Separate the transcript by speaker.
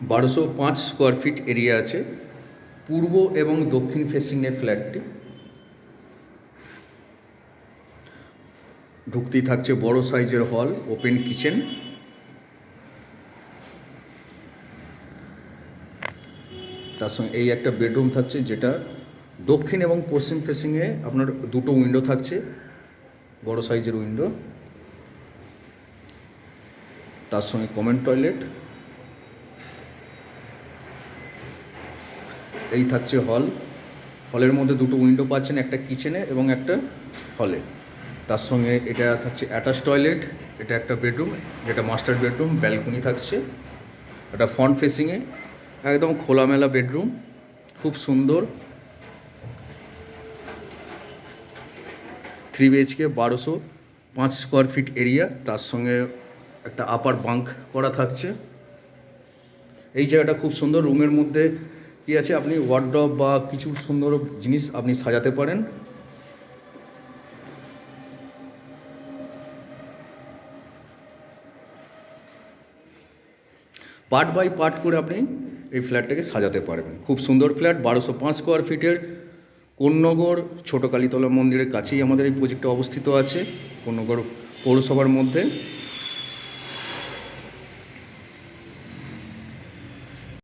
Speaker 1: বারোশো পাঁচ square feet area আছে, পূর্ব এবং দক্ষিণ ফেসিংয়ে ফ্ল্যাটটি ঢুকতেই থাকছে বড় সাইজের হল ওপেন কিচেন তার সঙ্গে এই একটা বেডরুম থাকছে যেটা দক্ষিণ এবং পশ্চিম ফেসিংয়ে আপনার দুটো উইন্ডো থাকছে, বড় সাইজের উইন্ডো তার সঙ্গে কমেন্ট টয়লেট এই থাকছে হল। হলের মধ্যে দুটো উইন্ডো পাচ্ছেন, একটা কিচেনে এবং একটা হলে। তার সঙ্গে এটা থাকছে অ্যাটাচ টয়লেট, এটা একটা বেডরুম, যেটা মাস্টার বেডরুম, ব্যালকনি থাকছে। এটা ফ্রন্ট ফেসিংয়ে একদম খোলামেলা বেডরুম, খুব সুন্দর। থ্রি বিএইচকে বারোশো পাঁচ স্কোয়ার ফিট এরিয়া, তার সঙ্গে একটা আপার বাঙ্ক করা থাকছে। এই জায়গাটা খুব সুন্দর, রুমের মধ্যে কি আছে? আপনি ওয়ার্ড্রপ বা কিছু সুন্দর জিনিস আপনি সাজাতে পারেন। পার্ট বাই পার্ট করে আপনি এই ফ্ল্যাটটাকে সাজাতে পারবেন। খুব সুন্দর ফ্ল্যাট বারোশো পাঁচ স্কোয়ার ফিটের কোন্নগর ছোট কালীতলা মন্দিরের কাছেই আমাদের এই প্রজেক্টটা অবস্থিত আছে, কোন্নগর পৌরসভার মধ্যে।